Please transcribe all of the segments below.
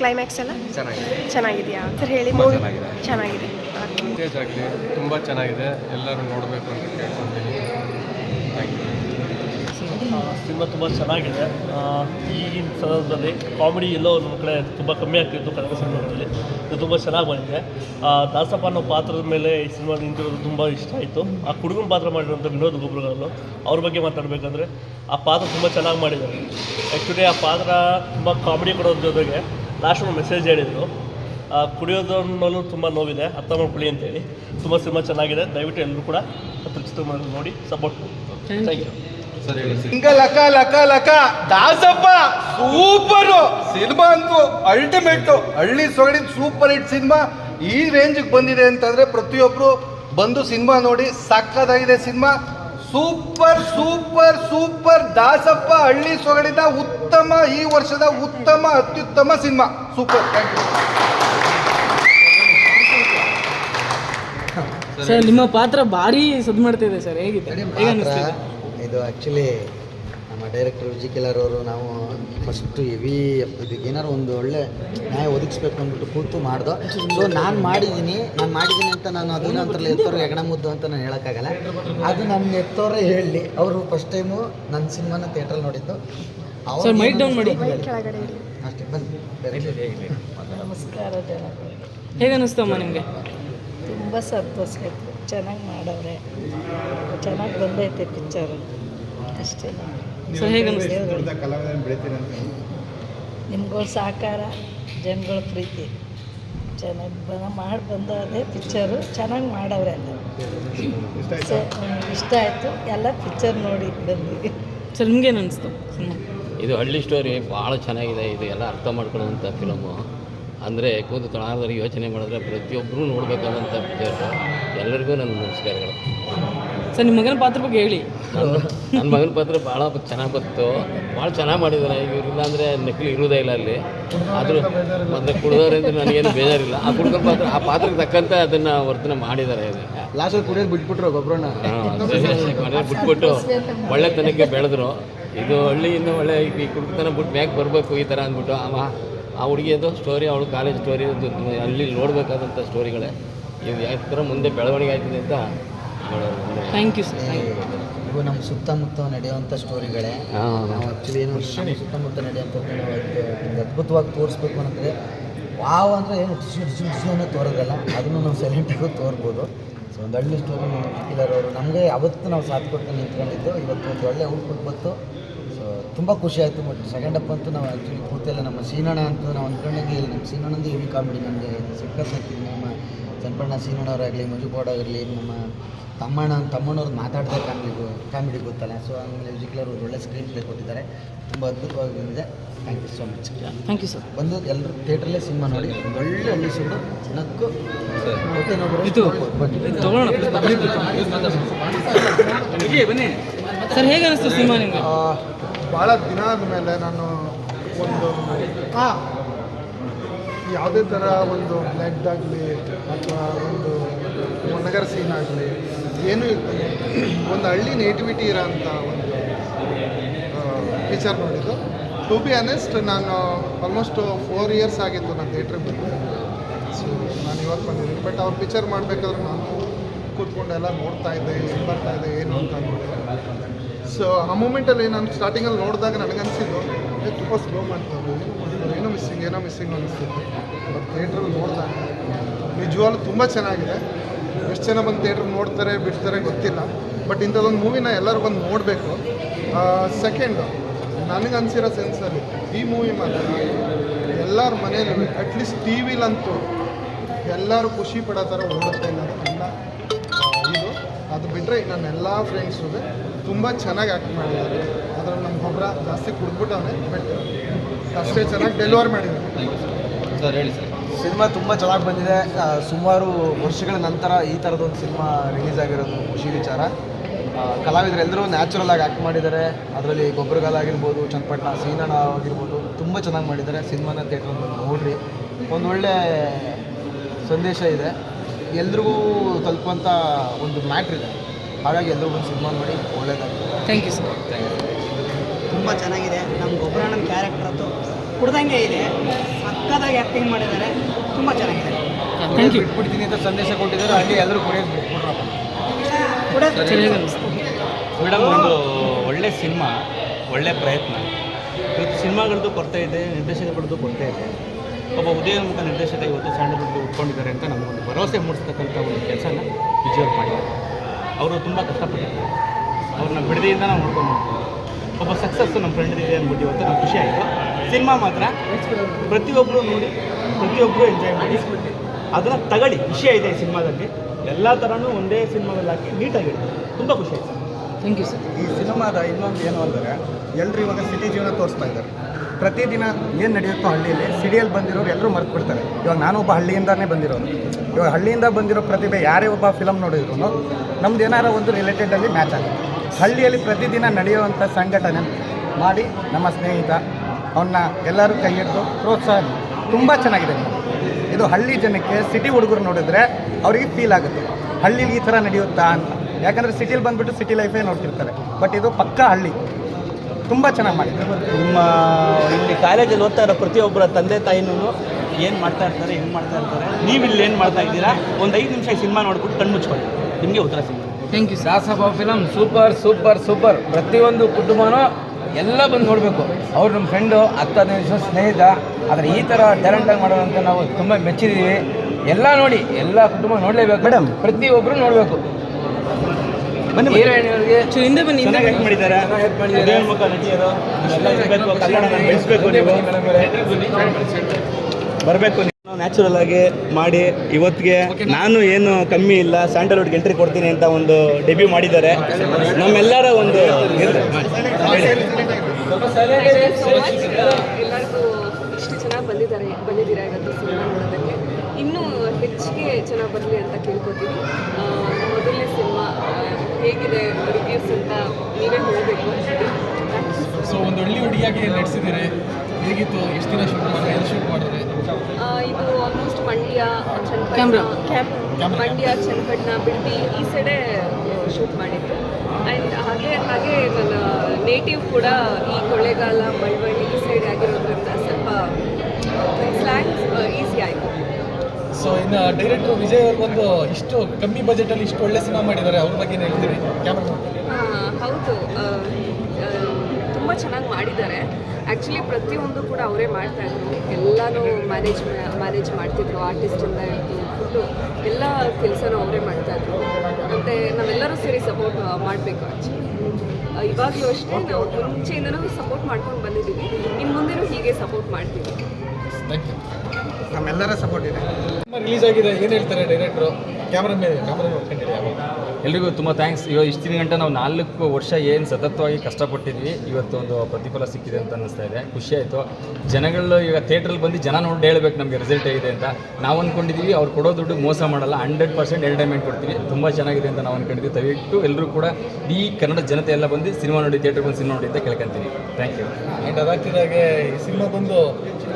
Climax ಎಲ್ಲ? ಚೆನ್ನಾಗಿದೆ. ಚೆನ್ನಾಗಿದೆಯಾ? ಸರ್ ಹೇಳಿ ಮೂವಿ ಚೆನ್ನಾಗಿದೆ. ತುಂಬಾ ಚೆನ್ನಾಗಿದೆ. ಎಲ್ಲರೂ ನೋಡಬೇಕು ಅಂತ ಕೇಳ್ಕೊತೀನಿ ಥ್ಯಾಂಕ್ ಯು ಸಿನಿಮಾ ತುಂಬ ಚೆನ್ನಾಗಿದೆ. ಈಗಿನ ಸಂದರ್ಭದಲ್ಲಿ ಕಾಮಿಡಿ ಎಲ್ಲೋ ನಮ್ಮ ಕಡೆ ತುಂಬ ಕಮ್ಮಿ ಆಗ್ತಿತ್ತು ಕನ್ನಡ ಸಿನಿಮಾಗಳಲ್ಲಿ ಇದು ತುಂಬ ಚೆನ್ನಾಗಿ ಬಂದಿದೆ. ಆ, ದಾಸಪ್ಪ ಅನ್ನೋ ಪಾತ್ರದ ಮೇಲೆ ಈ ಸಿನಿಮಾ ನಿಂತಿರೋದು ತುಂಬ ಇಷ್ಟ ಆಯಿತು. ಆ ಕುಡುಗನ ಪಾತ್ರ ಮಾಡಿರೋಂಥ ವಿನೋದ್ ಗೊಬ್ಬರಗಳು ಅವ್ರ ಬಗ್ಗೆ ಮಾತಾಡಬೇಕಂದ್ರೆ ಆ ಪಾತ್ರ ತುಂಬ ಚೆನ್ನಾಗಿ ಮಾಡಿದ್ದಾರೆ. ಆ್ಯಕ್ಚುಲಿ ಆ ಪಾತ್ರ ತುಂಬ ಕಾಮಿಡಿ ಕೊಡೋದ್ರ ಜೊತೆಗೆ ಲಾಸ್ಟ್ ಒಂದು ಮೆಸೇಜ್ ಹೇಳಿದರು. ಕುಡಿಯೋದ್ರಲ್ಲೂ ತುಂಬ ನೋವಿದೆ. ಅರ್ಥ ಮಾಡ್ಕೊಳ್ಳಿ ಅಂತೇಳಿ. ತುಂಬ ಸಿನಿಮಾ ಚೆನ್ನಾಗಿದೆ. ದಯವಿಟ್ಟು ಎಲ್ಲರೂ ಕೂಡ ಹತ್ತು ಚಿತ್ರ ನೋಡಿ ಸಪೋರ್ಟ್ ಥ್ಯಾಂಕ್ ಯು ಲಕ ಲಕ ಲಕ. ದಾಸಪ್ಪ ಸೂಪರು ಸಿನಿಮಾ ಅಂತೂ ಅಲ್ಟಿಮೇಟ್ ಹಳ್ಳಿ ಸೊಗಡಿನ ಸೂಪರ್ ಹಿಟ್ ಸಿನಿಮಾ ಈ ರೇಂಜಿಗೆ ಬಂದಿದೆ ಅಂತಂದ್ರೆ ಪ್ರತಿಯೊಬ್ರು ಬಂದು ಸಿನಿಮಾ ನೋಡಿ ಸಕ್ಕದಾಗಿದೆ cinema super super super Dasappa ಹಳ್ಳಿ ಸೊಗಡಿನ ಉತ್ತಮ ಈ ವರ್ಷದ ಉತ್ತಮ ಅತ್ಯುತ್ತಮ cinema. Super thank you sir ನಿಮ್ಮ ಪಾತ್ರ ಭಾರಿ ಸದ್ ಮಾಡ್ತಿದೆ ಸರ್ ಹೇಗಿದೆ? ಇದು ಆ್ಯಕ್ಚುಲಿ ನಮ್ಮ ಡೈರೆಕ್ಟರ್ ವಿಜಯ್ ಕಿಲಾರ್ ಅವರು ನಾವು ಫಸ್ಟು ಹೆವಿ ಇದಕ್ಕೆ ಏನಾರು ಒಂದು ಒಳ್ಳೆ ನ್ಯಾಯ ಒದಗಿಸ್ಬೇಕು ಅಂದ್ಬಿಟ್ಟು ಕೂತು ಮಾಡ್ದೋ. ಸೊ ನಾನು ಮಾಡಿದ್ದೀನಿ. ನಾನು ಮಾಡಿದ್ದೀನಿ ಅಂತ ನಾನು ಅದನ್ನ ಅಂತರಲ್ಲಿ ಎತ್ತೋರು ಹೆಗಣ ಮುದ್ದು ಅಂತ ನಾನು ಹೇಳೋಕ್ಕಾಗಲ್ಲ. ಅದು ನನ್ನ ಎತ್ತೋರೇ ಹೇಳಲಿ ಅವರು ಫಸ್ಟ್ ಟೈಮು ನನ್ನ ಸಿನಿಮಾನ ಥಿಯೇಟ್ರಲ್ಲಿ ನೋಡಿದ್ದು. ಅವ್ರು ಮೈಕ್ ಡೌನ್ ಮಾಡಿ. ಅಷ್ಟೇ ಬನ್ನಿ. ನಮಸ್ಕಾರ ಹೇಗೆ ಅನಿಸ್ತಮ್ಮ ನಿಮಗೆ? ತುಂಬ ಸಂತೋಷ ಆಯಿತು. ಚೆನ್ನಾಗಿ ಮಾಡವ್ರೆ. ಚೆನ್ನಾಗಿ ಬಂದೈತೆ ಪಿಕ್ಚರು ಅಷ್ಟೇ. ಸರ್ ಹೇಗೆ ಸಹಕಾರ ಜನಗಳ ಪ್ರೀತಿ. ಚೆನ್ನಾಗಿ ಬನ ಮಾಡಿ ಬಂದವರೇ ಪಿಕ್ಚರು ಚೆನ್ನಾಗಿ ಮಾಡವ್ರೆ ಎಲ್ಲ. ಇಷ್ಟ ಆಯಿತು. ಎಲ್ಲ ಪಿಕ್ಚರ್ ನೋಡಿ ಬಂದ್ವಿ. ಸರ್ ನಿಮ್ಗೇನು ಅನಿಸ್ತು? ಇದು ಹಳ್ಳಿ ಸ್ಟೋರಿ ಭಾಳ ಚೆನ್ನಾಗಿದೆ. ಇದು ಎಲ್ಲ ಅರ್ಥ ಮಾಡ್ಕೊಳ್ಳೋಂಥ ಫಿಲಮು ಅಂದರೆ ಕೂತು ತಳಾರದಲ್ಲಿ ಯೋಚನೆ ಮಾಡಿದ್ರೆ ಪ್ರತಿಯೊಬ್ಬರೂ ನೋಡಬೇಕಾದಂಥ ಪಿಕ್ಚರ್ ಎಲ್ಲರಿಗೂ ನನ್ನ ನಮಸ್ಕಾರಗಳು. ಸರ್ ನಿಮ್ಮ ಮಗನ ಪಾತ್ರ ಬಗ್ಗೆ ಹೇಳಿ. ನನ್ನ ಮಗನ ಪಾತ್ರ ಭಾಳ ಚೆನ್ನಾಗಿ ಬಂತು ಭಾಳ ಚೆನ್ನಾಗಿ ಮಾಡಿದ್ದಾರೆ ಇವರಿಲ್ಲ ಅಂದರೆ ನಕಲಿ ಇರೋದೇ ಇಲ್ಲ ಅಲ್ಲಿ. ಆದರೂ ಮತ್ತು ಕುಡಿದವ್ರೆ ಅಂದರೆ ನನಗೇನು ಬೇಜಾರಿಲ್ಲ. ಆ ಕುಡ್ಕ ಪಾತ್ರ ಆ ಪಾತ್ರಕ್ಕೆ ತಕ್ಕಂತೆ ಅದನ್ನು ವರ್ತನೆ ಮಾಡಿದ್ದಾರೆ ಇದು ಲಾಸ್ಟಲ್ಲಿ ಕುಡಿಯೋದು ಬಿಟ್ಬಿಟ್ರು ಗೊಬ್ಬರನ ಹಾಂ ಒಳ್ಳೆ ಬಿಟ್ಬಿಟ್ಟು ಒಳ್ಳೆತನಕ್ಕೆ ಬೆಳೆದ್ರು. ಇದು ಹಳ್ಳಿಯಿಂದ ಒಳ್ಳೆ ಈ ಕುಡುಕತನ ಬಿಟ್ಟು ಮ್ಯಾಕ್ ಬರಬೇಕು ಈ ಥರ ಅಂದ್ಬಿಟ್ಟು. ಅವ ಆ ಹುಡುಗಿಯದು ಸ್ಟೋರಿ ಅವಳು ಕಾಲೇಜ್ ಸ್ಟೋರಿ ಅಲ್ಲಿ ನೋಡಬೇಕಾದಂಥ ಸ್ಟೋರಿಗಳೇ ಇದು ಯಾವ ಥರ ಮುಂದೆ ಬೆಳವಣಿಗೆ ಆಯ್ತದೆ ಅಂತ ಥ್ಯಾಂಕ್ ಯು ಸರ್ ಇವು ನಮ್ಮ ಸುತ್ತಮುತ್ತ ನಡೆಯುವಂಥ ಸ್ಟೋರಿಗಳೇ. ನಾವು ಆ್ಯಕ್ಚುಲಿ ಏನು ಸುತ್ತಮುತ್ತ ನಡೆಯುವಂಥದ್ದು ಅದ್ಭುತವಾಗಿ ತೋರಿಸ್ಬೇಕು ಅಂತಂದರೆ ವಾವ್ ಅಂದರೆ ಏನು ಡಿಸು ಡಿಸು ಡಿಸು ಅನ್ನೋ ತೋರೋದಲ್ಲ. ಅದನ್ನು ನಾವು ಸೈಲೆಂಟಾಗೂ ತೋರ್ಬೋದು. ಸೊ ಒಂದು ಹಳ್ಳಿ ಸ್ಟೋರಿ ನಮ್ಮ ಅವರು ನಮಗೆ ಅವತ್ತು ನಾವು ಸಾಥ್ ಕೊಟ್ಟು ನಿಂತ್ಕೊಂಡಿದ್ದು ಇವತ್ತು ಒಂದು ಒಳ್ಳೆ ಔಟ್ಪುಟ್ ಬಂತು. ಸೊ ತುಂಬ ಖುಷಿ ಆಯಿತು ಬಟ್ ಸೆಕೆಂಡ್ ಅಪ್ ಅಂತೂ ನಾವು ಆ್ಯಕ್ಚುಲಿ ಕೂತೆಲ್ಲ ನಮ್ಮ ಸೀನಣ್ಣ ಅಂತೂ ನಾವು ಅಂದ್ಕೊಂಡಂಗೆ ಇಲ್ಲಿ. ನಮ್ಮ ಸೀನಣ್ಣಂದು ಹೆವಿ ಕಾಮಿಡಿ ನನಗೆ ಸಕ್ಕತ್ ಆಗ್ತಿದೆ ನಮ್ಮ ಚನ್ನಪಣ್ಣ ಸೀನಣ್ಣವರಾಗಲಿ ಮಂಜು ಆಗಿರಲಿ ನಮ್ಮ ತಮ್ಮಣ್ಣ ತಮ್ಮಣ್ಣವ್ರು ಮಾತಾಡ್ತಾ ಕಾಮಿಡಿ ಕಾಮಿಡಿ ಗೊತ್ತಲ್ಲ. ಸೊ ಆಮೇಲೆ ವಿಜಿಕ್ಲರ್ ಒಂದು ಒಳ್ಳೆ ಸ್ಕ್ರೀನ್ ಪ್ಲೇ ಕೊಟ್ಟಿದ್ದಾರೆ. ತುಂಬ ಅದ್ಭುತವಾಗಿ ಬಂದಿದೆ. Thank you so much thank you sir ಬಂದು ಎಲ್ಲರೂ ಥಿಯೇಟ್ರಲ್ಲೇ ಸಿನಿಮಾ ನೋಡಿ. ಒಳ್ಳೆ ಹಳ್ಳಿ ಸುಳ್ಳು ನಕ್ಕು ಸರ್ ಹೇಗೆ ಅನಿಸ್ತು ಸಿನಿಮಾ ನಿಮಗೆ? ಭಾಳ ದಿನ ಆದಮೇಲೆ ನಾನು ಒಂದು ಹಾಂ ಯಾವುದೇ ಥರ ಒಂದು ಬ್ಲಡ್ ಆಗಲಿ ಅಥವಾ ಒಂದು ನಗರ ಸೀನ್ ಆಗಲಿ, ಏನೂ ಇರ್ತದೆ. ಒಂದು ಹಳ್ಳಿ ನೇಟಿವಿಟಿ ಇರೋ ಅಂಥ ಒಂದು ಫೀಚರ್ ನೋಡಿದ್ದು. ಟು ಬಿ ಅನೆಸ್ಟ್ ನಾನು ಆಲ್ಮೋಸ್ಟ್ ಫೋರ್ ಇಯರ್ಸ್ ಆಗಿತ್ತು ನಾನು ಥಿಯೇಟ್ರಿಗೆ ಬಂದು ಸೊ ನಾನು ಇವತ್ತು ಬಂದಿದ್ದೀನಿ. ಬಟ್ ಅವ್ರು ಪಿಕ್ಚರ್ ಮಾಡಬೇಕಾದ್ರೆ ನಾನು ಕೂತ್ಕೊಂಡೆಲ್ಲ ನೋಡ್ತಾ ಇದ್ದೆ, ಏನು ಬರ್ತಾ ಇದೆ, ಏನು ಅಂತ ಅಂದ್ಬಿಟ್ಟು ಸೊ ಆ ಮೂಮೆಂಟಲ್ಲಿ ನಾನು ಸ್ಟಾರ್ಟಿಂಗಲ್ಲಿ ನೋಡಿದಾಗ ನನಗನ್ಸಿದ್ದು ಏ ತುಂಬ ಸ್ಲೋ ಮಾಡ್ತಾರೆ ಏನೋ ಮಿಸ್ಸಿಂಗ್ ಏನೋ ಮಿಸ್ಸಿಂಗ್ ಅನಿಸ್ತಿತ್ತು ಬಟ್ ಥಿಯೇಟ್ರಲ್ಲಿ ನೋಡಿದಾಗ ನಿಜವಾಗ್ಲೂ ತುಂಬ ಚೆನ್ನಾಗಿದೆ. ಎಷ್ಟು ಜನ ಬಂದು ಥಿಯೇಟ್ರ್ ನೋಡ್ತಾರೆ, ಬಿಡ್ತಾರೆ ಗೊತ್ತಿಲ್ಲ. ಬಟ್ ಇಂಥದ್ದೊಂದು ಮೂವಿನ ಎಲ್ಲರೂ ಬಂದು ನೋಡಬೇಕು. ಸೆಕೆಂಡು ನನಗೆ ಅನಿಸಿರೋ ಸೆನ್ಸಲ್ಲಿ ಈ ಮೂವಿ ಮಾತ್ರ ಎಲ್ಲರ ಮನೇಲಿ ಅಟ್ಲೀಸ್ಟ್ ಟಿ ವಿಲಂತೂ ಎಲ್ಲರೂ ಖುಷಿ ಪಡೋ ಥರ ಓಡುತ್ತೆ ಅನ್ನೋದು ಅದು ಬಿಟ್ಟರೆ ನನ್ನ ಎಲ್ಲ ಫ್ರೆಂಡ್ಸು ತುಂಬ ಚೆನ್ನಾಗಿ ಆ್ಯಕ್ಟ್ ಮಾಡಿದ್ದಾರೆ. ಅದ್ರಲ್ಲಿ ನಮ್ಮ ಗೊಬ್ಬರ ಜಾಸ್ತಿ ಕುಡ್ಬಿಟ್ಟವನೆ ಬಟ್ ಅಷ್ಟೇ ಚೆನ್ನಾಗಿ ಡೆಲಿವರ್ ಮಾಡಿದ್ದಾರೆ. ಸರ್ ಹೇಳಿ ಸರ್ ಸಿನಿಮಾ ತುಂಬ ಚೆನ್ನಾಗಿ ಬಂದಿದೆ. ಸುಮಾರು ವರ್ಷಗಳ ನಂತರ ಈ ಥರದೊಂದು ಸಿನಿಮಾ ರಿಲೀಸ್ ಆಗಿರೋದು ಖುಷಿ ವಿಚಾರ. ಕಲಾವಿದರೆಲ್ಲರೂ ನ್ಯಾಚುರಲ್ ಆಗಿ ಆ್ಯಕ್ಟ್ ಮಾಡಿದ್ದಾರೆ. ಅದರಲ್ಲಿ ಗೊಬ್ಬರಗಾಲ ಆಗಿರ್ಬೋದು ಚನ್ನಪಟ್ಟಣ ಸೀನಣ್ಣ ಆಗಿರ್ಬೋದು ತುಂಬ ಚೆನ್ನಾಗಿ ಮಾಡಿದ್ದಾರೆ. ಸಿನಿಮಾನ ಥಿಯೇಟ್ರ್ ಬಂದು ನೋಡ್ರಿ. ಒಂದು ಒಳ್ಳೆ ಸಂದೇಶ ಇದೆ. ಎಲ್ರಿಗೂ ತಲುಪುವಂಥ ಒಂದು ಮ್ಯಾಟ್ರ್ ಇದೆ. ಹಾಗಾಗಿ ಎಲ್ಲರೂ ಒಂದು ಸಿನಿಮಾ ನೋಡಿ ಒಳ್ಳೇದಾಗ್ತದೆ ಥ್ಯಾಂಕ್ ಯು ಸರ್ ತುಂಬ ಚೆನ್ನಾಗಿದೆ. ನಮ್ಮ ಗೊಬ್ಬರಣ್ಣನ ಕ್ಯಾರೆಕ್ಟರ್ ಅದು ಕುಡ್ದಂಗೆ ಇದೆ. ಸಕ್ಕದಾಗಿ ಆ್ಯಕ್ಟಿಂಗ್ ಮಾಡಿದ್ದಾರೆ. ತುಂಬ ಚೆನ್ನಾಗಿದೆ. ಥ್ಯಾಂಕ್ ಯು ಬಿಟ್ಬಿಡ್ತೀನಿ ಅಂತ ಸಂದೇಶ ಕೊಟ್ಟಿದ್ದಾರೆ. ಅಲ್ಲಿ ಎಲ್ಲರೂ ಕುಡಿಯೋದು ಮೇಡಮ್ ಒಂದು ಒಳ್ಳೆ ಸಿನಿಮಾ ಒಳ್ಳೆ ಪ್ರಯತ್ನ. ಇವತ್ತು ಸಿನಿಮಾಗಳದ್ದು ಕೊರತೆ ಇದೆ ನಿರ್ದೇಶನಗಳದ್ದು ಕೊರತೆ ಇದೆ. ಒಬ್ಬ ಉದಯೋನ್ಮುಖ ನಿರ್ದೇಶಕ ಇವತ್ತು ಸ್ಯಾಂಡಲ್ವುಡ್ ಉಟ್ಕೊಂಡಿದ್ದಾರೆ ಅಂತ ನಮಗೊಂದು ಭರವಸೆ ಮೂಡಿಸ್ತಕ್ಕಂಥ ಒಂದು ಕೆಲಸನ ವಿಜಯವ್ರು ಮಾಡಿದ್ದಾರೆ. ಅವರು ತುಂಬ ಕಷ್ಟಪಟ್ಟಿದ್ದಾರೆ. ಅವ್ರನ್ನ ಬಿಡದಿಯಿಂದ ನಾವು ನೋಡ್ಕೊಂಡು ಒಬ್ಬ ಸಕ್ಸಸ್ ನಮ್ಮ ಫ್ರೆಂಡ್ ಇದೆ ಅಂದ್ಬಿಟ್ಟು ಇವತ್ತು ನಮ್ಗೆ ಖುಷಿ ಆಯಿತು. ಸಿನಿಮಾ ಮಾತ್ರ ಪ್ರತಿಯೊಬ್ಬರು ನೋಡಿ ಪ್ರತಿಯೊಬ್ಬರು ಎಂಜಾಯ್ ಮಾಡಿ ಅದನ್ನು ತಗೊಳ್ಳಿ. ವಿಷಯ ಇದೆ ಈ ಸಿನಿಮಾದಲ್ಲಿ. ಎಲ್ಲ ಥರನೂ ಒಂದೇ ಸಿನಿಮಾದಲ್ಲಿ ಹಾಕಿ ನೀಟಾಗಿದೆ ತುಂಬ ಖುಷಿ ಆಯಿತು. ಥ್ಯಾಂಕ್ ಯು ಸರ್ ಈ ಸಿನಿಮಾದ ಇನ್ನೊಂದು ಏನು ಅಂದರೆ ಎಲ್ಲರೂ ಇವಾಗ ಸಿಟಿ ಜೀವನ ತೋರಿಸ್ತಾ ಇದ್ದಾರೆ. ಪ್ರತಿದಿನ ಏನು ನಡೆಯುತ್ತೋ ಹಳ್ಳಿಯಲ್ಲಿ ಸಿಡಿಯಲ್ಲಿ ಬಂದಿರೋರು ಎಲ್ಲರೂ ಮರ್ತು ಬಿಡ್ತಾರೆ ಇವಾಗ ನಾನು ಒಬ್ಬ ಹಳ್ಳಿಯಿಂದಾನೇ ಬಂದಿರೋನು. ಇವಾಗ ಹಳ್ಳಿಯಿಂದ ಬಂದಿರೋ ಪ್ರತಿಭೆ ಯಾರೇ ಒಬ್ಬ ಫಿಲಮ್ ನೋಡಿದ್ರು ನಮ್ದು ಏನಾರ ಒಂದು ರಿಲೇಟೆಡಲ್ಲಿ ಮ್ಯಾಚ್ ಆಗುತ್ತೆ. ಹಳ್ಳಿಯಲ್ಲಿ ಪ್ರತಿದಿನ ನಡೆಯುವಂಥ ಸಂಘಟನೆ ಮಾಡಿ ನಮ್ಮ ಸ್ನೇಹಿತ ಅವನ್ನ ಎಲ್ಲರೂ ಕೈ ಹಿಡಿದು ಪ್ರೋತ್ಸಾಹ ತುಂಬ ಚೆನ್ನಾಗಿದೆ. ಇದು ಹಳ್ಳಿ ಜನಕ್ಕೆ ಸಿಟಿ ಹುಡುಗರು ನೋಡಿದ್ರೆ ಅವ್ರಿಗೆ ಫೀಲ್ ಆಗುತ್ತೆ. ಹಳ್ಳಿಲಿ ಈ ಥರ ನಡೆಯುತ್ತಾ ಅಂತ. ಯಾಕಂದರೆ ಸಿಟಿಲಿ ಬಂದುಬಿಟ್ಟು ಸಿಟಿ ಲೈಫೇ ನೋಡ್ತಿರ್ತಾರೆ. ಬಟ್ ಇದು ಪಕ್ಕಾ ಹಳ್ಳಿ. ತುಂಬ ಚೆನ್ನಾಗಿ ಮಾಡಿದ್ದಾರೆ ನಿಮ್ಮ ಇಲ್ಲಿ ಕಾಲೇಜಲ್ಲಿ ಓದ್ತಾ ಇರೋ ಪ್ರತಿಯೊಬ್ಬರ ತಂದೆ ತಾಯಿನೂ ಏನು ಮಾಡ್ತಾ ಇರ್ತಾರೆ ಹೆಂಗೆ ಮಾಡ್ತಾ ಇರ್ತಾರೆ ನೀವು ಇಲ್ಲಿ ಏನು ಮಾಡ್ತಾ ಇದ್ದೀರಾ? ಒಂದು ಐದು ನಿಮಿಷ ಸಿನಿಮಾ ನೋಡ್ಬಿಟ್ಟು ಕಣ್ಣು ಮುಚ್ಕೊಳ್ಳಿ. ನಿಮಗೆ ಉತ್ತರ ಸಿಗುತ್ತೆ. ಥ್ಯಾಂಕ್ ಯು ಸಾಸಬಾ ಫಿಲಮ್ ಸೂಪರ್ ಸೂಪರ್ ಸೂಪರ್ ಪ್ರತಿಯೊಂದು ಕುಟುಂಬನೂ ಎಲ್ಲ ಬಂದು ನೋಡಬೇಕು. ಅವ್ರು ನಮ್ಮ ಫ್ರೆಂಡು ಹತ್ತು ಹದಿನೈದು ನಿಮಿಷ ಸ್ನೇಹಿತ ಆದರೆ ಈ ಥರ ಟ್ಯಾಲೆಂಟಾಗಿ ಮಾಡೋದಂತ ನಾವು ತುಂಬ ಮೆಚ್ಚಿದ್ದೀವಿ ಎಲ್ಲ ನೋಡಿ ಎಲ್ಲ ಕುಟುಂಬ ನೋಡಲೇಬೇಕು. ಮೇಡಮ್ ಪ್ರತಿಯೊಬ್ಬರು ನೋಡಬೇಕು. ಬನ್ನಿ ಹೀರೋಯಿನ್ಗಳಿಗೆ ಸೊ ಹಿಂದೆ ಬನ್ನಿ ಹಿಂದೆ ಮಾಡಿದ್ದಾರೆ ನಟಿಯರು. ಕನ್ನಡನ ಬೆಳೆಸಬೇಕು ನೀವು. ಬರಬೇಕು ನೀವು. ನ್ಯಾಚುರಲ್ ಆಗಿ ಮಾಡಿ ಇವತ್ತಿಗೆ ನಾನು ಏನು ಕಮ್ಮಿ ಇಲ್ಲ ಸ್ಯಾಂಡಲ್ವುಡ್ಗೆ ಎಂಟ್ರಿ ಕೊಡ್ತೀನಿ ಅಂತ ಒಂದು ಡೆಬ್ಯೂ ಮಾಡಿದ್ದಾರೆ. ನಮ್ಮೆಲ್ಲರ ಒಂದು ಎಲ್ಲರಿಗೂ ಇಷ್ಟು ಚೆನ್ನಾಗಿ ಬಂದಿದ್ದಾರೆ ಬಂದಿದ್ದೀರಾ ಇವತ್ತು ಸಿನಿಮಾ ನೋಡೋದಕ್ಕೆ? ಇನ್ನೂ ಹೆಚ್ಚಿಗೆ ಚೆನ್ನಾಗಿ ಬರಲಿ ಅಂತ ಕೇಳ್ಕೊತೀನಿ ಆ, ಮೊದಲನೇ ಸಿನಿಮಾ ಹೇಗಿದೆ ರಿವ್ಯೂಸ್ ಅಂತ ನೀವೇ ಹೇಳಬೇಕು. ಸೊ ಒಂದು ಒಳ್ಳೆ ಹುಡುಗಿಯಾಗಿ ನಡೆಸಿದ್ದೀರಿ? ಹೇಗಿತ್ತು? ಎಷ್ಟು ದಿನ ಶೂಟ್ ಮಾಡಿದ್ರೆ? ಎಲ್ಲಿ ಶೂಟ್ ಮಾಡಿದ್ರೆ? ಇದು ಆಲ್ಮೋಸ್ಟ್ ಮಂಡ್ಯ. ಚನ್ನಪಟ್ಟಣ ಮಂಡ್ಯ ಚನ್ನಪಟ್ಟಣ ಬಿಡ್ತಿ ಈ ಸೈಡೇ ಶೂಟ್ ಮಾಡಿದ್ದು. ಆ್ಯಂಡ್ ಹಾಗೆ ಹಾಗೆ ನನ್ನ ನೇಟಿವ್ ಕೂಡ ಈ ಕೊಳ್ಳೇಗಾಲ ಮಳವಳ್ಳಿ ಈ ಸೈಡ್ ಆಗಿರೋದ್ರಿಂದ ಸ್ವಲ್ಪ ಸ್ಲ್ಯಾಂಗ್ಸ್ ಈಸಿ ಆಯಿತು ಸೊ ಇನ್ನು ಡೈರೆಕ್ಟರ್ ವಿಜಯ್ ಅವ್ರು ಒಂದು ಇಷ್ಟು ಕಮ್ಮಿ ಬಜೆಟಲ್ಲಿ ಇಷ್ಟು ಒಳ್ಳೆ ಸಿನಿಮಾ ಮಾಡಿದ್ದಾರೆ ಅವ್ರ ಬಗ್ಗೆ ಹೇಳ್ತೀವಿ ಹೇಳ್ತೀರಿ ಕ್ಯಾಮ್ರಾ ಹೌದು. ತುಂಬ ಚೆನ್ನಾಗಿ ಮಾಡಿದ್ದಾರೆ. ಆ್ಯಕ್ಚುಲಿ ಪ್ರತಿಯೊಂದು ಕೂಡ ಅವರೇ ಮಾಡ್ತಾ ಇದ್ರು. ಎಲ್ಲನೂ ಮ್ಯಾನೇಜ್ ಮ್ಯಾನೇಜ್ ಮಾಡ್ತಿದ್ರು ಆರ್ಟಿಸ್ಟಿಂದ ಇದ್ದು ಫುಲ್ಲು ಎಲ್ಲ ಕೆಲಸನೂ ಅವರೇ ಮಾಡ್ತಾ ಮಾಡ್ತಾಯಿದ್ರು ಮತ್ತು ನಾವೆಲ್ಲರೂ ಸೇರಿ ಸಪೋರ್ಟ್ ಮಾಡಬೇಕು ಆ್ಯಕ್ಚುಲಿ ಇವಾಗಲೂ ಅಷ್ಟೇ ನಾವು ಮುಂಚೆಯಿಂದನೂ ಸಪೋರ್ಟ್ ಮಾಡ್ಕೊಂಡು ಬಂದಿದ್ದೀವಿ. ಇನ್ನು ಮುಂದೆನೂ ಹೀಗೆ ಸಪೋರ್ಟ್ ಮಾಡ್ತೀವಿ. ಥ್ಯಾಂಕ್ ಯು ನಮ್ಮೆಲ್ಲರ ಸಪೋರ್ಟ್ ಇದೆ. ರಿಲೀಸ್ ಆಗಿದೆ. ಏನು ಹೇಳ್ತಾರೆ ಡೈರೆಕ್ಟ್ರು ಕ್ಯಾಮ್ರಾ ಮೇಲೆ ಕ್ಯಾಮ್ರಾ ನೋಡ್ಕೊಂಡಿರಿ ಎಲ್ರಿಗೂ ತುಂಬ ಥ್ಯಾಂಕ್ಸ್ ಇವಾಗ ಇಷ್ಟು ದಿನ ಗಂಟೆ ನಾವು ನಾಲ್ಕು ವರ್ಷ ಏನು ಸತತವಾಗಿ ಕಷ್ಟಪಟ್ಟಿದ್ವಿ. ಇವತ್ತು ಒಂದು ಪ್ರತಿಫಲ ಸಿಕ್ಕಿದೆ ಅಂತ ಅನ್ನಿಸ್ತಾ ಇದೆ. ಖುಷಿ ಆಯಿತು. ಜನಗಳು ಈಗ ಥಿಯೇಟ್ರಲ್ಲಿ ಬಂದು ಜನ ನೋಡಿ ಹೇಳ್ಬೇಕು ನಮಗೆ ರಿಸಲ್ಟ್ ಹೇಗಿದೆ ಅಂತ. ನಾವು ಅಂದ್ಕೊಂಡಿದ್ದೀವಿ ಅವ್ರು ಕೊಡೋ ದುಡ್ಡು ಮೋಸ ಮಾಡಲ್ಲ. ಹಂಡ್ರೆಡ್ ಪರ್ಸೆಂಟ್ ಎಂಟರ್ಟೈನ್ಮೆಂಟ್ ಕೊಡ್ತೀವಿ. ತುಂಬ ಚೆನ್ನಾಗಿದೆ ಅಂತ ನಾವು ಅಂದ್ಕೊಂಡಿದ್ದೀವಿ ದಯವಿಟ್ಟು ಎಲ್ಲರೂ ಕೂಡ ಈ ಕನ್ನಡ ಜನತೆ ಎಲ್ಲ ಬಂದು ಸಿನಿಮಾ ನೋಡಿ ಥಿಯೇಟ್ರ್ ಬಂದು ಸಿನಿಮಾ ನೋಡಿ ಅಂತ ಕೇಳ್ಕೊಂತೀನಿ. ಥ್ಯಾಂಕ್ ಯು ಆ್ಯಂಡ್ ಅದಾಗ್ತಿದ್ದಾಗೆ ಈ ಸಿನಿಮಾ ಬಂದು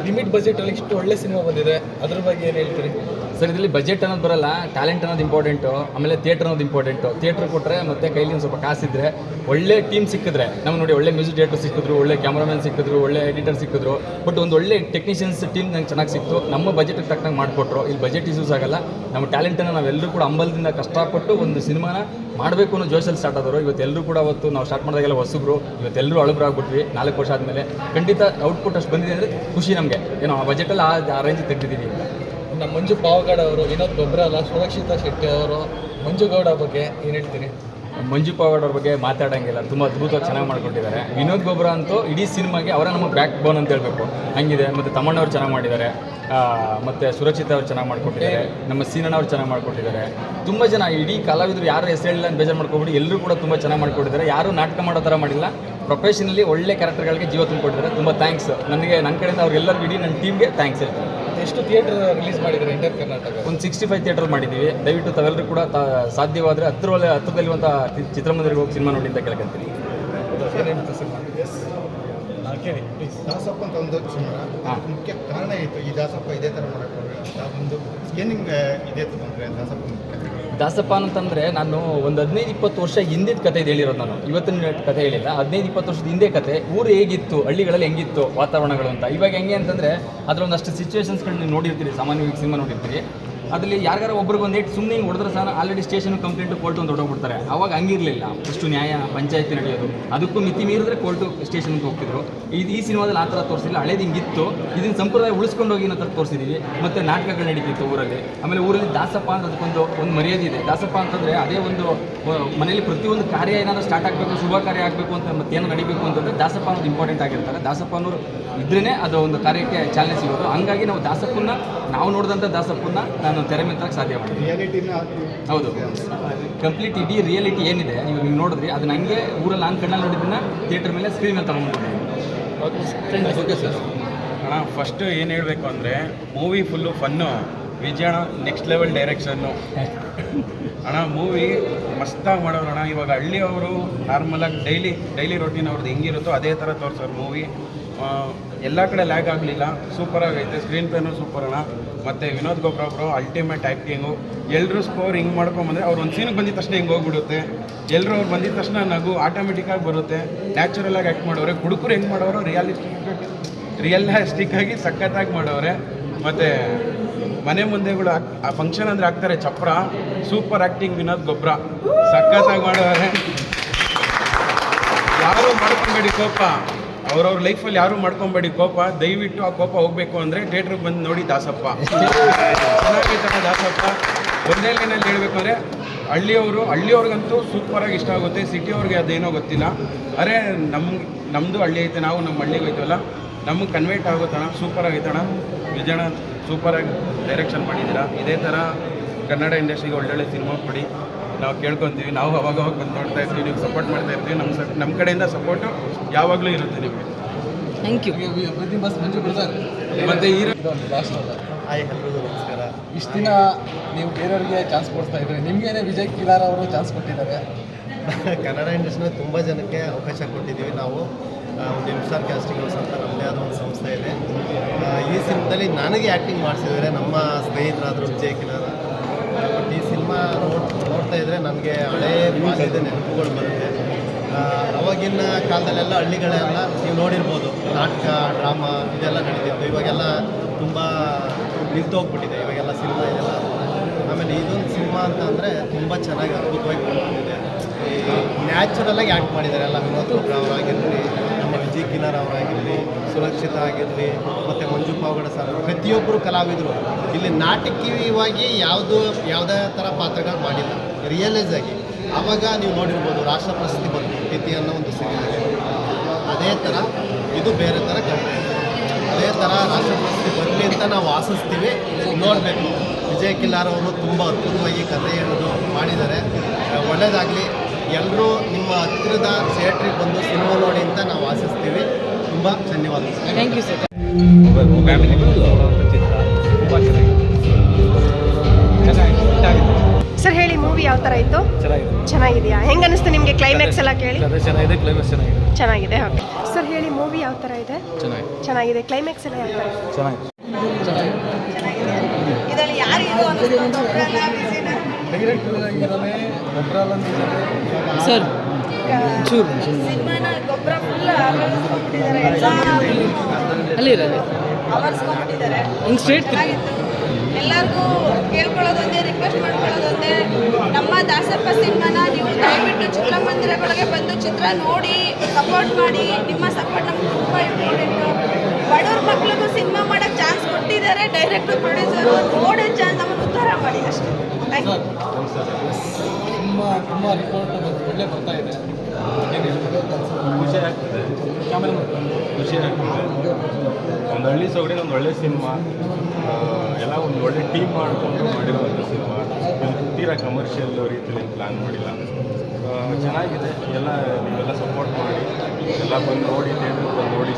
ಲಿಮಿಟ್ ಬಜೆಟ್ ಅಲ್ಲಿ ಇಷ್ಟು ಒಳ್ಳೆ ಸಿನಿಮಾ ಬಂದಿದೆ. ಅದ್ರ ಬಗ್ಗೆ ಏನು ಹೇಳ್ತೀರಿ? ಸರ್, ಇದರಲ್ಲಿ ಬಜೆಟ್ ಅನ್ನೋದು ಬರಲ್ಲ. ಟ್ಯಾಲೆಂಟ್ ಅನ್ನೋದು ಇಂಪಾರ್ಟೆಂಟು ಆಮೇಲೆ ಥಿಯೇಟರ್ ಅನ್ನೋದು ಇಂಪಾರ್ಟೆಂಟು ಥಿಯೇಟರ್ ಕೊಟ್ಟರೆ ಮತ್ತೆ ಕೈಲಿ ಸ್ವಲ್ಪ ಕಾಸಿದ್ರೆ ಒಳ್ಳೆ ಟೀಮ್ ಸಿಕ್ಕಿದ್ರೆ, ನಮ್ಗೆ ನೋಡಿ ಒಳ್ಳೆ ಮ್ಯೂಸಿಕ್ ಡೈರೆಕ್ಟರ್ ಸಿಕ್ಕಿದ್ರು, ಒಳ್ಳೆ ಕ್ಯಾಮ್ರಾಮನ್ ಸಿಕ್ಕಿದ್ರು, ಒಳ್ಳೆ ಎಡಿಟರ್ ಸಿಕ್ಕಿದ್ರು ಬಟ್ ಒಂದು ಒಳ್ಳೆ ಟೆಕ್ನಿಷಿಯನ್ಸ್ ಟೀಮ್ ನಂಗೆ ಚೆನ್ನಾಗಿ ಸಿಕ್ತು. ನಮ್ಮ ಬಜೆಟ್ಗೆ ತಕ್ಕಂಗೆ ಮಾಡಿಕೊಟ್ರು. ಇಲ್ಲಿ ಬಜೆಟ್ ಇಶ್ಯೂಸ್ ಆಗಲ್ಲ. ನಮ್ಮ ಟ್ಯಾಲೆಂಟನ್ನು ನಾವೆಲ್ಲರೂ ಕೂಡ ಅಂಬಲದಿಂದ ಕಷ್ಟಪಟ್ಟು ಒಂದು ಸಿನಿಮಾನ ಮಾಡಬೇಕು ಅನ್ನೋ ಜೋಶಲ್ಲಿ ಸ್ಟಾರ್ಟ್ ಆದರು ಇವತ್ತೆಲ್ಲರೂ ಕೂಡ ಅವತ್ತು ನಾವು ಸ್ಟಾರ್ಟ್ ಮಾಡಿದಾಗೆಲ್ಲ ಹೊಸಬ್ರು. ಇವತ್ತೆಲ್ಲರೂ ಅಳುಬ್ರಾಗ್ಬಿಟ್ವಿ. ನಾಲ್ಕು ವರ್ಷ ಆದಮೇಲೆ ಖಂಡಿತ ಔಟ್ಪುಟ್ ಅಷ್ಟು ಬಂದಿದೆ ಅಂದರೆ ಖುಷಿ ನಮಗೆ. ಏನೋ ಆ ಬಜೆಟಲ್ಲಿ ಆ ರೇಂಜ್ ತೆಗೆದಿದ್ದೀವಿ. ಇನ್ನು ಮಂಜು ಪಾವಗಡ ಅವರು, ವಿನೋದ್ ಗೊಬ್ಬರಲ್ಲ ಸುರಕ್ಷಿತ ಶೆಟ್ಟಿ ಅವರು ಮಂಜುಗೌಡ ಬಗ್ಗೆ ಏನು ಹೇಳ್ತೀರಿ? ಮಂಜು ಪಾವಗಡ ಅವ್ರ ಬಗ್ಗೆ ಮಾತಾಡೋಂಗಿಲ್ಲ. ತುಂಬ ಅದ್ಭುತವಾಗಿ ಚೆನ್ನಾಗಿ ಮಾಡ್ಕೊಟ್ಟಿದ್ದಾರೆ. ವಿನೋದ್ ಗೊಬ್ಬರ ಅಂತೂ ಇಡೀ ಸಿನಿಮಾಗೆ ಅವರ ನಮ್ಮ ಬ್ಯಾಕ್ ಬೋನ್ ಅಂತ ಹೇಳಬೇಕು. ಹಂಗಿದೆ. ಮತ್ತು ತಮ್ಮಣ್ಣವ್ರು ಚೆನ್ನಾಗಿ ಮಾಡಿದ್ದಾರೆ. ಮತ್ತು ಸುರಕ್ಷಿತ ಅವ್ರು ಚೆನ್ನಾಗಿ ಮಾಡ್ಕೊಟ್ಟಿದ್ದಾರೆ. ನಮ್ಮ ಸೀನಣ್ಣ ಅವ್ರು ಚೆನ್ನಾಗಿ ಮಾಡ್ಕೊಟ್ಟಿದ್ದಾರೆ. ತುಂಬ ಜನ ಇಡೀ ಕಲಾವಿದರು ಯಾರು ಹೆಸರು ಅಂತ ಬೇಜಾರು ಮಾಡ್ಕೊಬಿಟ್ಟು ಎಲ್ಲರೂ ಕೂಡ ತುಂಬ ಚೆನ್ನಾಗಿ ಮಾಡ್ಕೊಟ್ಟಿದ್ದಾರೆ. ಯಾರು ನಾಟಕ ಮಾಡೋ ಥರ ಮಾಡಿಲ್ಲ. ಪ್ರೊಫೆಷನಲ್ಲಿ ಒಳ್ಳೆ ಕ್ಯಾರೆಕ್ಟರ್ಗಳಿಗೆ ಜೀವ ತುಂಬಿಕೊಟ್ಟಿದ್ದಾರೆ. ತುಂಬ ಥ್ಯಾಂಕ್ಸ್ ನನಗೆ ನನ್ನ ಕಡೆಯಿಂದ ಅವ್ರಿಗೆಲ್ಲರಿಗೂ ಇಡೀ ನನ್ನ ಟೀಮ್ಗೆ ಥ್ಯಾಂಕ್ಸ್ ಹೇಳ್ತೀನಿ. ಎಷ್ಟು ಥಿಯೇಟರ್ ರಿಲೀಸ್ ಮಾಡಿದ್ದಾರೆ ಇಂಟರ್ ಕರ್ನಾಟಕ ಒಂದು ಸಿಕ್ಸ್ಟಿ ಫೈವ್ ಥಿಯೇಟರ್ ಮಾಡಿದ್ದೀವಿ. ದಯವಿಟ್ಟು ತಾವೆಲ್ಲರೂ ಕೂಡ ತಾ ಸಾಧ್ಯವಾದರೆ ಹತ್ತಿರವಲ್ಲೇ ಹತ್ತಿರದಲ್ಲಿರುವಂಥ ಚಿತ್ರಮಂದಿರಿಗೆ ಹೋಗಿ ಸಿನಿಮಾ ನೋಡಿ ಅಂತ ಕೇಳ್ಕೊಂತೀನಿ ದಾಸಪ್ಪ ಅಂತ ಒಂದು ಸಿನಿಮಾ ಮುಖ್ಯ ಕಾರಣ ಇತ್ತು ಈ ದಾಸಪ್ಪ ಇದೇ ಥರ ಮಾಡಕ್ಕೆ ಒಂದು ಏನು ನಿಮ್ಗೆ ಇದೇ ತಗೊಂಡ್ರೆ ದಾಸಪ್ಪ ಮುಖ್ಯ. ದಾಸಪ್ಪ ಅಂತಂದರೆ ನಾನು ಒಂದು ಹದಿನೈದು ಇಪ್ಪತ್ತು ವರ್ಷ ಹಿಂದಿನ ಕತೆ ಇದು ಹೇಳಿರೋದು ನಾನು. ಇವತ್ತಿನ ಕತೆ ಹೇಳಿಲ್ಲ. ಹದಿನೈದು ಇಪ್ಪತ್ತು ವರ್ಷದ ಹಿಂದೆ ಕತೆ. ಊರು ಹೇಗಿತ್ತು? ಹಳ್ಳಿಗಳಲ್ಲಿ ಹೆಂಗಿತ್ತು? ವಾತಾವರಣಗಳು ಅಂತ. ಇವಾಗ ಹೆಂಗೆ ಅಂತಂದರೆ ಅದರೊಂದಷ್ಟು ಸಿಚುವೇಶನ್ಸ್ಗಳನ್ನ ನೋಡಿರ್ತೀರಿ. ಸಾಮಾನ್ಯವಾಗಿ ಸಿನಿಮಾ ನೋಡಿರ್ತೀರಿ. ಅದರಲ್ಲಿ ಯಾರಿಗಾರ ಒಂದು ಏಟ್ ಸುಮ್ಮನೆ ಹಿಂಗೆ ಹೊಡೆದ್ರೆ ಸಹ ಆಲ್ರೆಡಿ ಸ್ಟೇಷನ್ ಕಂಪ್ಲೇಂಟ್ ಕೋರ್ಟ್ ಒಂದು ಹೊಡೋಗ್ಬಿಡ್ತಾರೆ ಅವಾಗ ಹಂಗಿರಲಿಲ್ಲ. ಅಷ್ಟು ನ್ಯಾಯ, ಪಂಚಾಯತಿ ನಡೆಯೋದು. ಅದಕ್ಕೂ ಮಿತಿ ಮೀರಿದ್ರೆ ಕೋರ್ಟು ಸ್ಟೇಷನ್ಗೆ ಹೋಗ್ತಿದ್ರು. ಇದು ಈ ಸಿನಿಮಾದಲ್ಲಿ ಆ ಥರ ತೋರಿಸಿಲ್ಲ. ಹಳೇದು ಹಿಂಗಿತ್ತು. ಇದನ್ನ ಸಂಪ್ರದಾಯ ಉಳಿಸ್ಕೊಂಡು ಹೋಗಿ ಅನ್ನೋ ತೋರಿಸಿದ್ದೀವಿ ಮತ್ತು ನಾಟಕಗಳು ನಡೀತಿತ್ತು ಊರಲ್ಲಿ. ಆಮೇಲೆ ಊರಲ್ಲಿ ದಾಸಪ್ಪ ಅಂತ ಅದಕ್ಕೊಂದು ಒಂದು ಮರ್ಯಾದೆ ಇದೆ. ದಾಸಪ್ಪ ಅಂತಂದರೆ ಅದೇ ಒಂದು ಮನೆಯಲ್ಲಿ ಪ್ರತಿಯೊಂದು ಕಾರ್ಯ ಏನಾದರೂ ಸ್ಟಾರ್ಟ್ ಆಗಬೇಕು, ಶುಭ ಕಾರ್ಯ ಆಗಬೇಕು ಅಂತ ಮತ್ತೇನು ನಡಿಬೇಕು ಅಂತಂದರೆ ದಾಸಪ್ಪ ಅನ್ನೋದು ಇಂಪಾರ್ಟೆಂಟ್ ಆಗಿರ್ತಾರೆ. ದಾಸಪ್ಪ ಅನ್ನೋರು ಇದ್ರೇ ಅದು ಒಂದು ಕಾರ್ಯಕ್ಕೆ ಚಾಲನೆ ಸಿಗೋದು. ಹಂಗಾಗಿ ನಾವು ದಾಸಪ್ಪನ್ನ, ನಾವು ನೋಡಿದಂಥ ದಾಸಪ್ಪನ್ನ ನಾನು ತೆರೆ ತರಕ್ಕೆ ಸಾಧ್ಯ ರಿಯಾಲಿಟಿನ ಹೌದು. ಕಂಪ್ಲೀಟ್ ಇಡೀ ರಿಯಾಲಿಟಿ ಏನಿದೆ ನೀವು ನೀವು ನೋಡಿದ್ರಿ ಅದು ನನಗೆ ಊರಲ್ಲಿ ನಾನು ಕಣ್ಣಲ್ಲಿ ನೋಡಿದ್ದನ್ನ ಥಿಯೇಟರ್ ಮೇಲೆ ಸ್ಕ್ರೀನ್ ಮೇಲೆ ತಗೊಂಡ್ಬಿಟ್ಟಿದ್ದೀನಿ ಓಕೆ ಸರ್ ಅಣ್ಣ ಫಸ್ಟು ಏನು ಹೇಳಬೇಕು ಅಂದರೆ movie full fun Vijayanna next level direction ಅಣ್ಣ ಮೂವಿ ಮಸ್ತಾಗಿ ಮಾಡೋರು ಅಣ್ಣ. ಇವಾಗ ಹಳ್ಳಿಯವರು ನಾರ್ಮಲಾಗಿ ಡೈಲಿ ಡೈಲಿ ರೊಟೀನ್ ಅವ್ರದ್ದು ಹೆಂಗಿರುತ್ತೋ ಅದೇ ಥರ ತೋರಿಸೋರು ಮೂವಿ ಎಲ್ಲ ಕಡೆ ಲ್ಯಾಗ್ ಆಗಲಿಲ್ಲ. ಸೂಪರಾಗೈತೆ ಸ್ಕ್ರೀನ್ ಪ್ಲೇನು ಸೂಪರ್ ಅಣ್ಣ. ಮತ್ತು ವಿನೋದ್ ಗೊಬ್ಬರ ಅವರು ಅಲ್ಟಿಮೇಟ್ ಆ್ಯಕ್ಟಿಂಗು ಎಲ್ಲರೂ ಸ್ಕೋರ್ ಹಿಂಗೆ ಮಾಡ್ಕೊಂಬಂದ್ರೆ ಅವ್ರು ಒಂದು ಸೀನಿಗೆ ಬಂದಿದ ತಕ್ಷಣ ಹಿಂಗೆ ಹೋಗ್ಬಿಡುತ್ತೆ. ಎಲ್ಲರೂ ಅವ್ರು ಬಂದಿದ ತಕ್ಷಣ ನಗು ಆಟೋಮೆಟಿಕ್ಕಾಗಿ ಬರುತ್ತೆ. ನ್ಯಾಚುರಲ್ ಆಗಿ ಆ್ಯಕ್ಟ್ ಮಾಡೋರೆ ಹುಡುಗರು ಹೆಂಗೆ ಮಾಡೋರು ರಿಯಾಲಿಸ್ಟಿಕ್ ರಿಯಲಿಸ್ಟಿಕ್ ಆಗಿ ಸಖತ್ತಾಗಿ ಮಾಡೋರೆ ಮತ್ತು ಮನೆ ಮುಂದೆಗಳು ಆ ಫಂಕ್ಷನ್ ಅಂದರೆ ಹಾಕ್ತಾರೆ ಚಪ್ರ. ಸೂಪರ್ ಆ್ಯಕ್ಟಿಂಗ್ ವಿನೋದ್ ಗೊಬ್ಬರ ಸಖತ್ತಾಗಿ ಮಾಡೋರೆ ಯಾರು ಮಾಡ್ಕೊಂಬೇಡಿ ಕೋಪ. ಅವ್ರವ್ರ ಲೈಫಲ್ಲಿ ಯಾರು ಮಾಡ್ಕೊಂಬೇಡಿ, ಕೋಪ. ದಯವಿಟ್ಟು ಆ ಕೋಪ ಹೋಗಬೇಕು ಅಂದರೆ ಥಿಯೇಟ್ರಿಗೆ ಬಂದು ನೋಡಿ ದಾಸಪ್ಪ. ಚೆನ್ನಾಗಿರ್ತಕ್ಕ ದಾಸಪ್ಪ. ಒಂದೇ ಲೈನಲ್ಲಿ ಹೇಳಬೇಕು ಅಂದರೆ ಹಳ್ಳಿಯವರು, ಹಳ್ಳಿಯವ್ರಿಗಂತೂ ಸೂಪರಾಗಿ ಇಷ್ಟ ಆಗುತ್ತೆ. ಸಿಟಿಯವ್ರಿಗೆ ಅದೇನೋ ಗೊತ್ತಿಲ್ಲ. ಅರೆ ನಮ್ಮ ನಮ್ಮದು ಹಳ್ಳಿ ಐತೆ, ನಾವು ನಮ್ಮ ಹಳ್ಳಿಗೆ ಹೋಯ್ತವಲ್ಲ. ನಮಗೆ ಕನ್ವರ್ಟ್ ಆಗುತ್ತಣ ಸೂಪರ್ ಆಗೈತಣ. ವಿಜಯಣ ಸೂಪರಾಗಿ ಡೈರೆಕ್ಷನ್ ಮಾಡಿದ್ದೀರಾ. ಇದೇ ಥರ ಕನ್ನಡ ಇಂಡಸ್ಟ್ರಿಗೆ ಒಳ್ಳೊಳ್ಳೆ ಸಿನಿಮಾ ಕೊಡಿ. ನಾವು ಕೇಳ್ಕೊತೀವಿ ನಾವು ಅವಾಗ ಅವಾಗ ಬಂದು ನೋಡ್ತಾ ಇರ್ತೀವಿ ನೀವು ಸಪೋರ್ಟ್ ಮಾಡ್ತಾ ಇರ್ತೀವಿ ನಮ್ಮ ಸ ನಮ್ಮ ಕಡೆಯಿಂದ ಸಪೋರ್ಟು ಯಾವಾಗಲೂ ಇರುತ್ತೆ ನಿಮಗೆ. ಥ್ಯಾಂಕ್ ಯು ಪ್ರತಿ ಬಸ್ ಮಂಜು ಬಿಡ್ತಾರೆ. ಮತ್ತೆ ಈ ಲಾಸ್ಟ್ ಅಲ್ಲ. ಹಾಯ್ ಎಲ್ರಿಗೂ ನಮಸ್ಕಾರ. ಇಷ್ಟು ದಿನ ನೀವು ಬೇರೆಯವ್ರಿಗೆ ಚಾನ್ಸ್ ಕೊಡ್ತಾ ಇದ್ರಿ. ನಿಮಗೇನೆ ವಿಜಯ್ ಕಿಲಾರ್ ಅವರು ಚಾನ್ಸ್ ಕೊಟ್ಟಿದ್ದಾರೆ. ಕನ್ನಡ ಇಂಡಸ್ಟ್ರಿನ ತುಂಬ ಜನಕ್ಕೆ ಅವಕಾಶ ಕೊಟ್ಟಿದ್ದೀವಿ ನಾವು. ಒಂದು ಇನ್ಸ್ಟಾರ್ ಕ್ಯಾಸ್ಟಿಂಗ್ ಹೌಸ್ ಅಂತ ನಮ್ಮದೇ ಆದ ಒಂದು ಸಂಸ್ಥೆ ಇದೆ. ಈ ಸಿನಿಮಾದಲ್ಲಿ ನನಗೆ ಆ್ಯಕ್ಟಿಂಗ್ ಮಾಡಿಸಿದರೆ ನಮ್ಮ ಸ್ನೇಹಿತರಾದರು ವಿಜಯ್ ಕಿಲಾರ. ನೋಡ್, ನೋಡ್ತಾ ಇದ್ದರೆ ನಮಗೆ ಹಳೆ ಬಾಲ್ಯದ ನೆನಪುಗಳು ಬರುತ್ತೆ. ಅವಾಗಿನ ಕಾಲದಲ್ಲೆಲ್ಲ ಹಳ್ಳಿಗಳೆಲ್ಲ ನೀವು ನೋಡಿರ್ಬೋದು, ನಾಟಕ, ಡ್ರಾಮಾ, ಇದೆಲ್ಲ ನಡೀತಿತ್ತು. ಇವಾಗೆಲ್ಲ ತುಂಬ ನಿಂತೋಗ್ಬಿಟ್ಟಿದೆ, ಇವಾಗೆಲ್ಲ ಸಿನಿಮಾ ಇದೆಲ್ಲ. ಆಮೇಲೆ ಇದೊಂದು ಸಿನಿಮಾ ಅಂತ ಅಂದರೆ ತುಂಬ ಚೆನ್ನಾಗಿ ಅದ್ಭುತವಾಗಿ ಈ ನ್ಯಾಚುರಲ್ಲಾಗಿ ಆ್ಯಕ್ಟ್ ಮಾಡಿದ್ದಾರೆ ಎಲ್ಲ ವಿನೋದ್ ಚೋಪ್ರಾ ಅವರಾಗಿರಲಿ ಕಿನ್ನರ್ ಅವರಾಗಿರಲಿ, ಸುರಕ್ಷಿತ ಆಗಿರಲಿ, ಮತ್ತು ಮಂಜು ಪಾವಗಡ ಸರ್, ಪ್ರತಿಯೊಬ್ಬರು ಕಲಾವಿದರು. ಇಲ್ಲಿ ನಾಟಕೀಯವಾಗಿ ಯಾವುದು, ಯಾವುದೇ ಥರ ಪಾತ್ರಗಳು ಮಾಡಿಲ್ಲ. ರಿಯಲೈಸ್ ಆಗಿ. ಆವಾಗ ನೀವು ನೋಡಿರ್ಬೋದು ರಾಷ್ಟ್ರ ಪ್ರಶಸ್ತಿ ಬಂತು ಪ್ರೀತಿ ಅನ್ನೋ ಒಂದು ಸಿನಿಮಾಗೆ. ಅದೇ ಥರ ಇದು ಬೇರೆ ಥರ ಇದೆ ಅದೇ ಥರ ರಾಷ್ಟ್ರ ಪ್ರಶಸ್ತಿ ಬರಲಿ ಅಂತ ನಾವು ಆಸಿಸ್ತೀವಿ ನೋಡಬೇಕು. ವಿಜಯ್ ಕಿಲ್ಲಾರವರು ತುಂಬ ಅದ್ಭುತವಾಗಿ ಕಥೆ ಹೇಳೋದು ಮಾಡಿದ್ದಾರೆ. ಒಳ್ಳೆಯದಾಗಲಿ ಎಲ್ಲರೂ ನಿಮ್ಮ ಹತ್ತಿರದ ಥಿಯೇಟ್ರಿಗೆ ಬಂದು ಸಿನಿಮಾ ನೋಡಿ ಅಂತ ನಾವು ಆಶಿಸ್ತೀವಿ. ತುಂಬ ಧನ್ಯವಾದ ಥ್ಯಾಂಕ್ ಯು ಸರ್ ಸರ್ ಹೇಳಿ ಮೂವಿ ಯಾವ ಥರ ಇತ್ತು? ಚೆನ್ನಾಗಿದೆ. ಚೆನ್ನಾಗಿದೆಯಾ? ಹೆಂಗೆ ಅನಿಸ್ತು ನಿಮಗೆ ಕ್ಲೈಮ್ಯಾಕ್ಸ್ ಎಲ್ಲ ಕೇಳಿ? ಚೆನ್ನಾಗಿದೆ. ಕ್ಲೈಮ್ಯಾಕ್ಸ್ ಚೆನ್ನಾಗಿದೆ. ಚೆನ್ನಾಗಿದೆ ಓಕೆ ಸರ್ ಹೇಳಿ ಮೂವಿ ಯಾವ ಥರ ಇದೆ? ಚೆನ್ನಾಗಿದೆ. ಚೆನ್ನಾಗಿದೆ. ಕ್ಲೈಮ್ಯಾಕ್ಸ್ ಎಲ್ಲ ಯಾವ ಥರ ಚೆನ್ನಾಗಿದೆ. ಇದರಲ್ಲಿ ಯಾರು ಸರ್, ಚೂರು. ಅಲ್ಲಿ ಇರೋದು ಹಿಂಗೆ ಸ್ಟ್ರೇಟ್ ಎಲ್ಲರಿಗೂ ಕೇಳ್ಕೊಳ್ಳೋದೊಂದೇ ರಿಕ್ವೆಸ್ಟ್ ಮಾಡ್ಕೊಳ್ಳೋದೊಂದೇ ನಮ್ಮ ದಾಸಪ್ಪ ಸಿನಿಮಾನ ನೀವು ದಯವಿಟ್ಟು ಚಿತ್ರಮಂದಿರಗಳಿಗೆ ಬಂದು ಚಿತ್ರ ನೋಡಿ ಸಪೋರ್ಟ್ ಮಾಡಿ. ನಿಮ್ಮ ಸಪೋರ್ಟ್ ನಮ್ಗೆ ತುಂಬ ಇಂಪಾರ್ಟೆಂಟು ಬಡವ್ರ ಮಕ್ಳಿಗೂ ಸಿನಿಮಾ ಮಾಡೋಕ್ಕೆ ಚಾನ್ಸ್ ಕೊಟ್ಟಿದ್ದಾರೆ ಡೈರೆಕ್ಟರ್ ಪ್ರೊಡ್ಯೂಸರ್ ನೋಡೋ ಚಾನ್ಸ್ ನಮ್ಮನ್ನು ಉದ್ಧಾರ ಮಾಡಿ ಅಷ್ಟೇ. ತುಂಬ ತುಂಬ ರಿಪೋರ್ಟ್ ಒಳ್ಳೆ ಬರ್ತಾ ಇದೆ. ಏನು ಹೇಳ್ಬೋದು ಖುಷಿ ಆಗ್ತದೆ. ಖುಷಿ ಆಗ್ತದೆ. ಒಂದು ಹಳ್ಳಿ ಸೊಗಡಿನ ಒಂದು ಒಳ್ಳೆ ಸಿನಿಮಾ ಎಲ್ಲ ಒಂದು ಒಳ್ಳೆ ಟೀಮ್ ಮಾಡಿಕೊಂಡು ಮಾಡಿರುವಂಥ ಸಿನಿಮಾ. ತೀರಾ ಕಮರ್ಷಿಯಲ್ ರೀತಿಯಲ್ಲಿ ಪ್ಲ್ಯಾನ್ ಮಾಡಿಲ್ಲ. ಚೆನ್ನಾಗಿದೆ. ಎಲ್ಲ ನೀವೆಲ್ಲ ಸಪೋರ್ಟ್ ಮಾಡಿ. ಎಲ್ಲ ಬಂದು ನೋಡಿ ಅಂತ ಬಂದು ನೋಡಿ